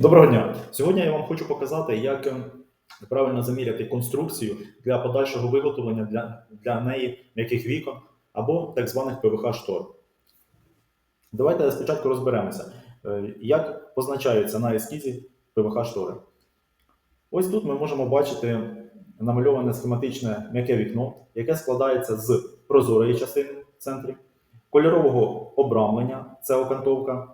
Доброго дня! Сьогодні я вам хочу показати, як е, правильно заміряти конструкцію для подальшого виготовлення для, для неї м'яких вікон або так званих ПВХ штор. Давайте спочатку розберемося, е, як позначаються на ескізі ПВХ штори. Ось тут ми можемо бачити намальоване схематичне м'яке вікно, яке складається з прозорої частини в центрі, кольорового обрамлення це окантовка,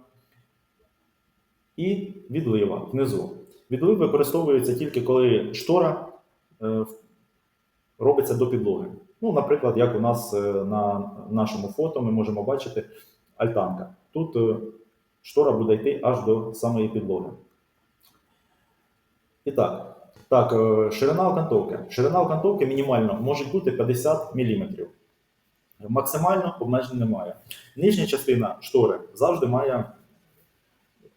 і відлива внизу. Відлив використовується тільки коли штора е, робиться до підлоги. Ну, наприклад, як у нас е, на нашому фото ми можемо бачити альтанка. Тут е, штора буде йти аж до самої підлоги. І так, так, ширина окантовки. Ширина окантовки мінімально може бути 50 мм. Максимально обмежень немає. Нижня частина штори завжди має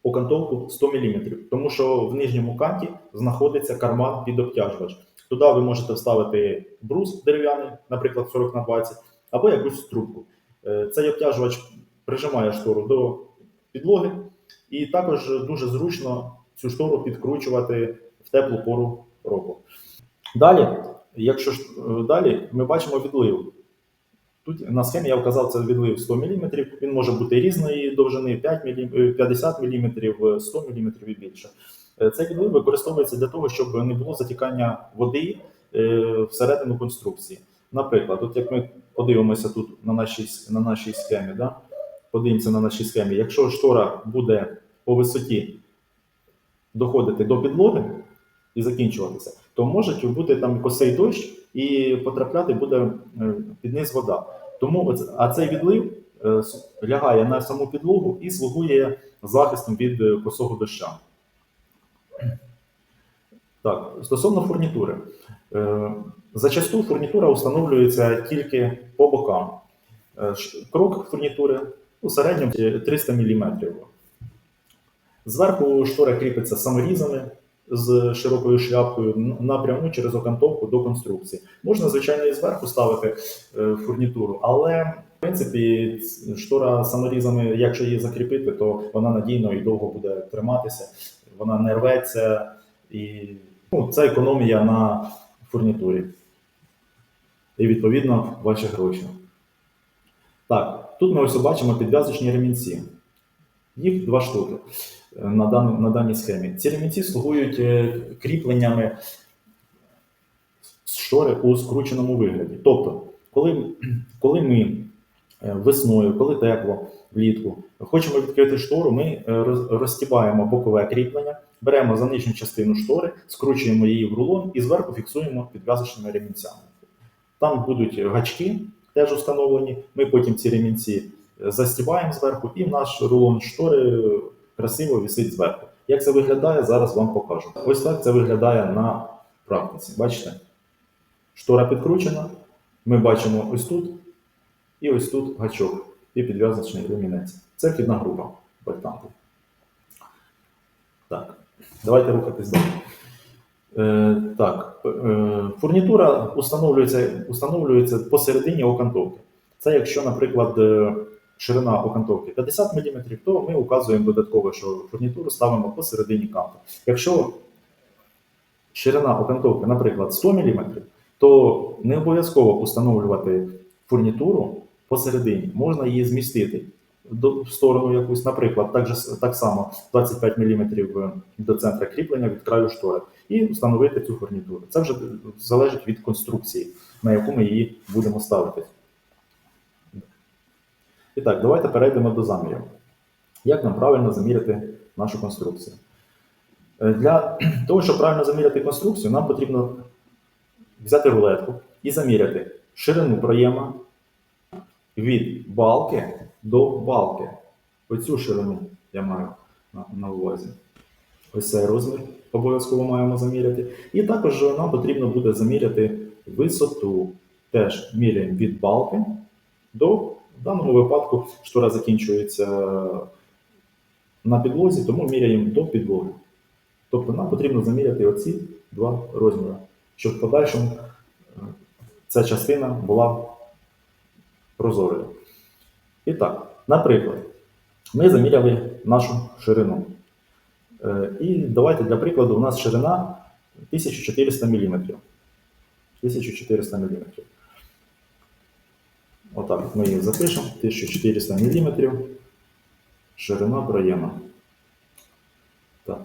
окантовку 100 мм, тому що в нижньому канті знаходиться карман під обтяжувач. Туди ви можете вставити брус дерев'яний, наприклад, 40 на 20, або якусь трубку. Е, Цей обтяжувач прижимає штору до підлоги, і також дуже зручно цю штору підкручувати в теплу пору року. Далі, якщо е, далі ми бачимо відлив. Тут на схемі я вказав це відлив 100 мм, він може бути різної довжини 5 мм, 50 мм, 100 мм і більше. Е, Цей відлив використовується для того, щоб не було затікання води е, всередину конструкції. Наприклад, от як ми подивимося тут на нашій, на нашій схемі, да? подивимося на нашій схемі, якщо штора буде по висоті доходити до підлоги і закінчуватися, то може бути там косий дощ і потрапляти буде е, під низ вода. Тому а цей відлив е, лягає на саму підлогу і слугує захистом від е, косого доща. Так, стосовно фурнітури. Зачасту фурнітура встановлюється тільки по бокам. Крок фурнітури у середньому 300 мм. Зверху штора кріпиться саморізами з широкою шляпкою напряму через окантовку до конструкції. Можна, звичайно, і зверху ставити е, фурнітуру, але в принципі штора саморізами, якщо її закріпити, то вона надійно і довго буде триматися, вона не рветься, і ну, це економія на фурнітурі. І відповідно ваші гроші. Так, тут ми ось бачимо підв'язочні ремінці. Їх два штуки е, на, дан, на даній схемі. Ці ремінці слугують е, кріпленнями штори у скрученому вигляді. Тобто, коли, коли ми е, весною, коли тепло, влітку, хочемо відкрити штору, ми роз- розстібаємо бокове кріплення, беремо за нижню частину штори, скручуємо її в рулон і зверху фіксуємо підв'язочними ремінцями. Там будуть гачки теж встановлені. Ми потім ці ремінці застібаємо зверху, і наш рулон штори красиво висить зверху. Як це виглядає, зараз вам покажу. Ось так це виглядає на практиці. Бачите? Штора підкручена. Ми бачимо ось тут і ось тут гачок і підв'язочний ремінець. Це вхідна група бальтанту. Так, давайте рухатись далі. Е, так, е, фурнітура установлюється, установлюється посередині окантовки. Це якщо, наприклад, е, ширина окантовки 50 мм, то ми указуємо додатково, що фурнітуру ставимо посередині канту. Якщо ширина окантовки, наприклад, 100 мм, то не обов'язково установлювати фурнітуру посередині, можна її змістити в сторону якусь, наприклад, так, же, так само 25 мм до центра кріплення від краю штори і встановити цю фурнітуру. Це вже залежить від конструкції, на яку ми її будемо ставити. І так, давайте перейдемо до замірів. Як нам правильно заміряти нашу конструкцію? Е, Для того, щоб правильно заміряти конструкцію, нам потрібно взяти рулетку і заміряти ширину проєма від балки до балки. Оцю ширину я маю на, увазі. Ось цей розмір обов'язково маємо заміряти. І також нам потрібно буде заміряти висоту. Теж міряємо від балки до, в даному випадку, штора закінчується на підлозі, тому міряємо до підлоги. Тобто нам потрібно заміряти оці два розміри, щоб в подальшому е, ця частина була прозорою. І так, наприклад, ми заміряли нашу ширину. Е, І давайте для прикладу, у нас ширина 1400 мм. 1400 мм. Отак от ми її запишемо. 1400 мм. Ширина проєма. Так.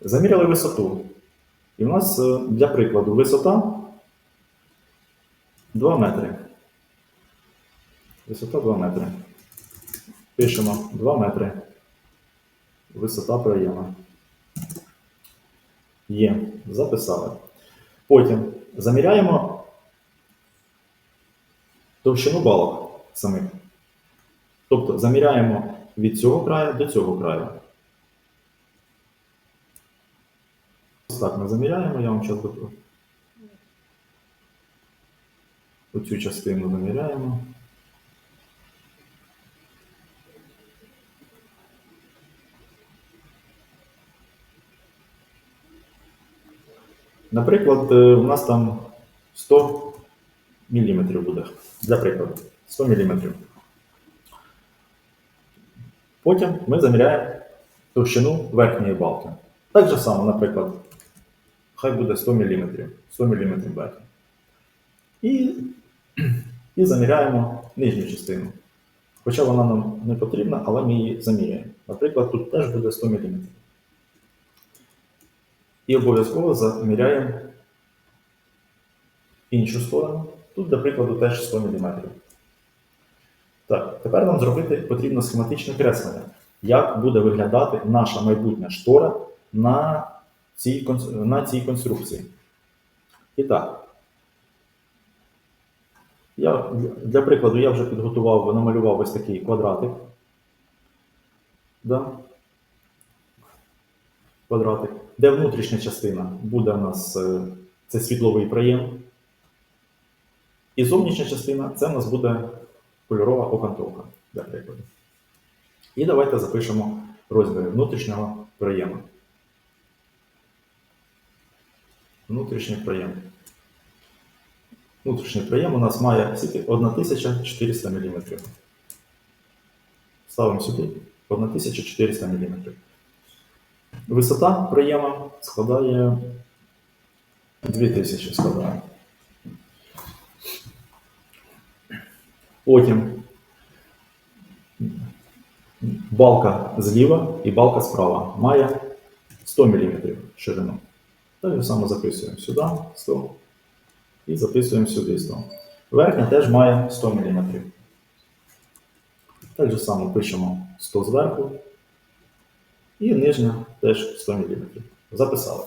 Заміряли висоту. І у нас е, для прикладу висота 2 метри. Висота 2 метри. Пишемо 2 метри. Висота проєма. Є. Записали. Потім заміряємо товщину балок самих. Тобто заміряємо від цього краю до цього краю. Ось так ми заміряємо, я вам зараз буду. Оцю частину заміряємо. Наприклад, е, у нас там 100 мм буде. Для прикладу. 100 мм. Потім ми заміряємо товщину верхньої балки. Так же само, наприклад, хай буде 100 мм. 100 мм верхня. І, і заміряємо нижню частину. Хоча вона нам не потрібна, але ми її заміряємо. Наприклад, тут теж буде 100 мм. І обов'язково заміряємо іншу сторону. Тут, для прикладу, теж 100 мм. Так, тепер нам зробити потрібно схематичне креслення, як буде виглядати наша майбутня штора на цій, на цій конструкції. І так, я, для прикладу, я вже підготував, намалював ось такий квадратик. Да? Квадратик, де внутрішня частина буде у нас е, це світловий проєм. І зовнішня частина це у нас буде кольорова окантовка, для прикладу. І давайте запишемо розміри внутрішнього проєму. Внутрішній проєм. Внутрішній проєм у нас має 1400 мм. Ставимо сюди 1400 мм. Висота проєма складає 2000 складає. Потім балка зліва і балка справа має 100 мм ширину. Так само записуємо сюди 100 і записуємо сюди 100. Верхня теж має 100 мм. Так же само пишемо 100 зверху. І нижня теж 100 мм. Записали.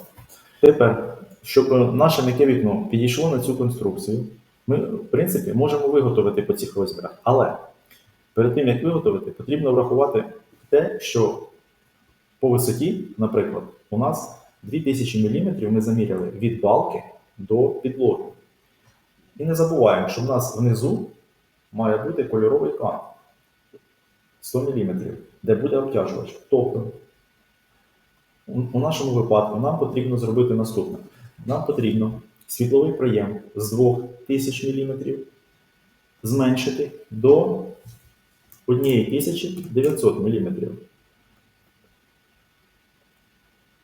Тепер, щоб наше м'яке вікно підійшло на цю конструкцію, ми, в принципі, можемо виготовити по цих розмірах. Але перед тим, як виготовити, потрібно врахувати те, що по висоті, наприклад, у нас 2000 мм ми заміряли від балки до підлоги. І не забуваємо, що в нас внизу має бути кольоровий кант 100 мм, де буде обтяжувач. Тобто, у у нашому випадку нам потрібно зробити наступне. Нам потрібно світловий проєм з 2000 мм зменшити до 1900 мм.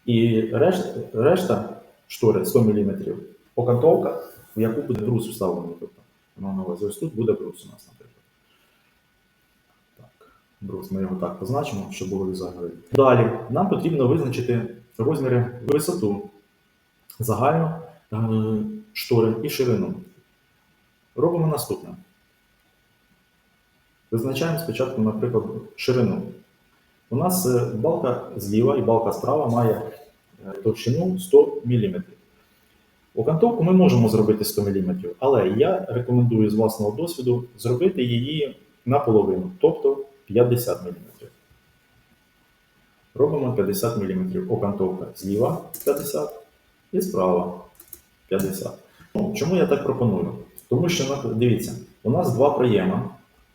І решта, решта штори 100 мм окантовка, в яку буде брус вставлений. Тобто, на увазі ось тут буде брус у нас, наприклад. Так, брус ми його так позначимо, щоб було візуально. Далі нам потрібно визначити розміри висоту загальну е, штори і ширину. Робимо наступне. Визначаємо спочатку, наприклад, ширину. У нас е, балка зліва і балка справа має е, товщину 100 мм. Окантовку ми можемо зробити 100 мм, але я рекомендую з власного досвіду зробити її наполовину, тобто 50 мм. Робимо 50 мм. Окантовка зліва 50 і справа 50. Ну, Чому я так пропоную? Тому що, дивіться, у нас два проєми.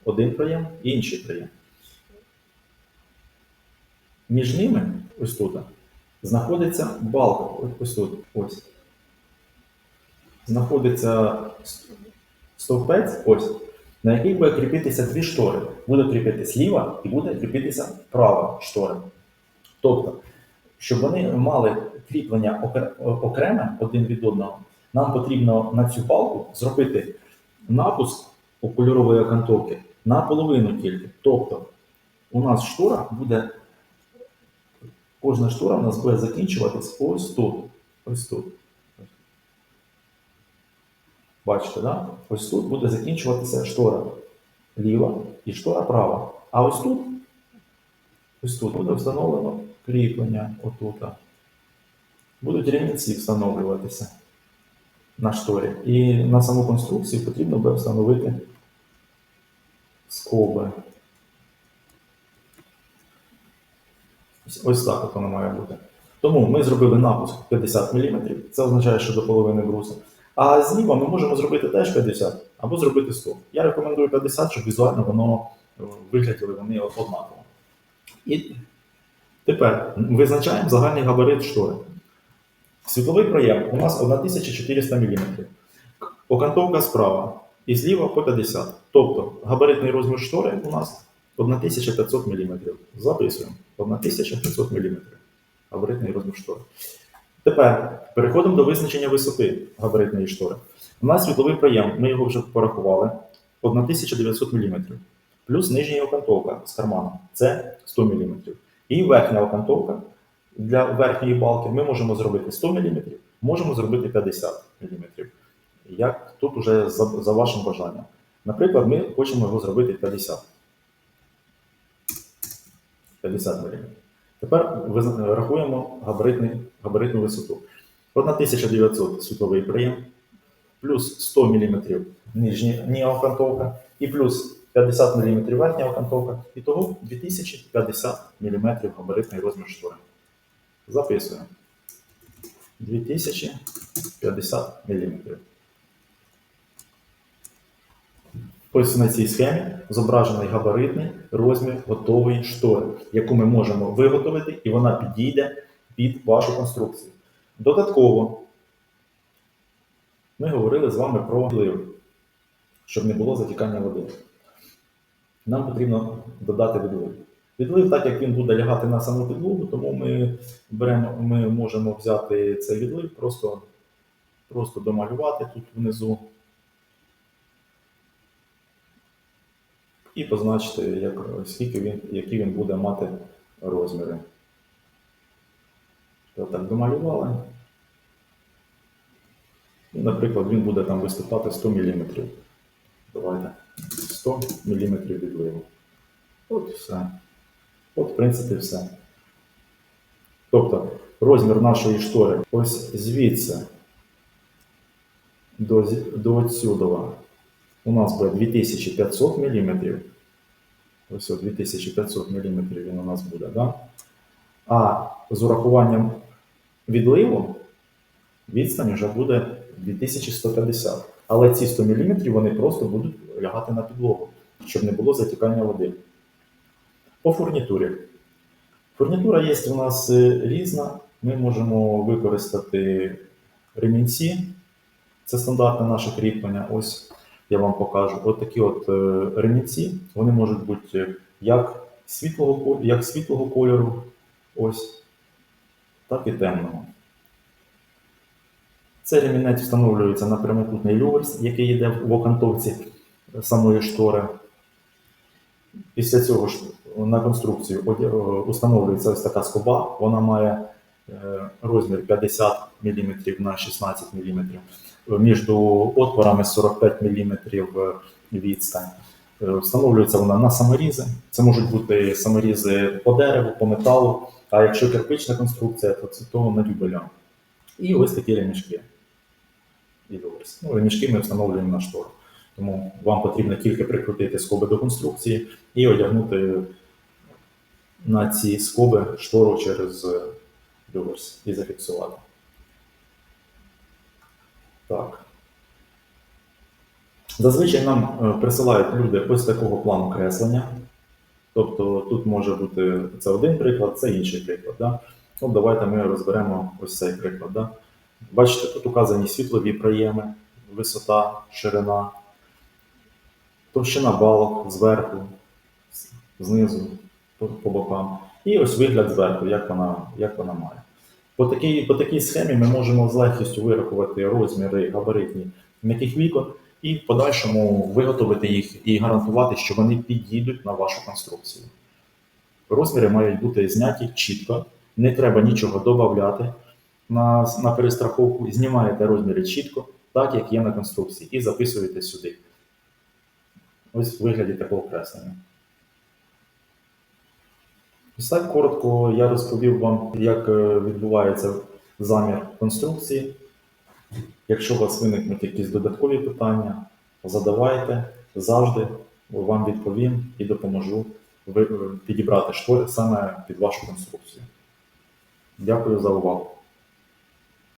Один проєм і інший проєм. Між ними, ось тут, знаходиться балка. Ось, тут. Ось. Знаходиться стовпець, ось, на який буде кріпитися дві штори. Буде кріпитися ліва і буде кріпитися права штора. Тобто, щоб вони мали кріплення окреме один від одного, нам потрібно на цю балку зробити напуск у кольорової окантовки наполовину тільки. Тобто у нас штора буде, кожна штора у нас буде закінчуватись ось тут. Ось тут. Бачите, да? Ось тут буде закінчуватися штора ліва і штора права. А ось тут, ось тут буде встановлено кріплення отут. Будуть ремінці встановлюватися на шторі. І на саму конструкцію потрібно буде встановити скоби. Ось- так от воно має бути. Тому ми зробили напуск 50 мм, це означає, що до половини брусу. А зліва ми можемо зробити теж 50 або зробити 100. Я рекомендую 50, щоб візуально воно е, вигляділи вони однаково. І тепер визначаємо загальний габарит штори. Світловий проєм у нас 1400 мм. Окантовка справа і зліва по 50. Тобто габаритний розмір штори у нас 1500 мм. Записуємо 1500 мм. Габаритний розмір штори. Тепер переходимо до визначення висоти габаритної штори. У нас світловий проєм, ми його вже порахували, 1900 мм. Плюс нижня окантовка з карманом це 100 мм. І верхня окантовка для верхньої балки ми можемо зробити 100 мм, можемо зробити 50 мм. Як тут уже за, за вашим бажанням. Наприклад, ми хочемо його зробити 50. 50 мм. Тепер рахуємо габаритний, габаритну висоту. 1900 світловий проєм, плюс 100 мм нижня окантовка і плюс 50 мм верхня окантовка. І того 2050 мм габаритний розмір штори. Записуємо. 2050 мм. Ось на цій схемі зображений габаритний розмір готової штори, яку ми можемо виготовити, і вона підійде під вашу конструкцію. Додатково ми говорили з вами про відлив, щоб не було затікання води. Нам потрібно додати відлив. Відлив, так як він буде лягати на саму підлогу, тому ми, беремо, ми можемо взяти цей відлив, просто, просто домалювати тут внизу. і позначити, як, скільки він, які він буде мати розміри. Так домалювали. І, наприклад, він буде там виступати 100 мм. Давайте 100 мм відливу. От все. От, в принципі, все. Тобто розмір нашої штори ось звідси до, до отсюдова у нас буде 2500 мм. Ось от 2500 мм він у нас буде, да? А з урахуванням відливу відстань вже буде 2150. Але ці 100 мм вони просто будуть лягати на підлогу, щоб не було затікання води. По фурнітурі. Фурнітура є у нас е, різна. Ми можемо використати ремінці. Це стандартне наше кріплення. Ось я вам покажу. От такі от е, ремінці, вони можуть бути як світлого, як світлого кольору, ось, так і темного. Цей ремінець встановлюється на прямокутний люверс, який йде в окантовці самої штори. Після цього на конструкцію встановлюється ось така скоба. Вона має е, розмір 50 мм на 16 мм. Між отворами 45 мм відстань. Е, Встановлюється вона на саморізи. Це можуть бути саморізи по дереву, по металу. А якщо кирпична конструкція, то це то на дюбеля. І ось такі ремішки. І. Ну, ремішки ми встановлюємо на штору. Тому вам потрібно тільки прикрутити скоби до конструкції і одягнути на ці скоби штору через е, люверс і зафіксувати. Так. Зазвичай нам е, присилають люди ось такого плану креслення. Тобто тут може бути це один приклад, це інший приклад. Да? От давайте ми розберемо ось цей приклад. Да? Бачите, тут указані світлові проєми, висота, ширина, товщина балок зверху, знизу, по бокам. І ось вигляд зверху, як вона, як вона має. По такій, по такій схемі ми можемо з легкістю вирахувати розміри габаритні м'яких вікон і в подальшому виготовити їх і гарантувати, що вони підійдуть на вашу конструкцію. Розміри мають бути зняті чітко, не треба нічого додавати на, на перестраховку. Знімаєте розміри чітко, так як є на конструкції, і записуєте сюди. Ось в вигляді такого креслення. Ось так коротко я розповів вам, як е, відбувається замір конструкції. Якщо у вас виникнуть якісь додаткові питання, задавайте завжди вам відповім і допоможу е, підібрати штори саме під вашу конструкцію. Дякую за увагу.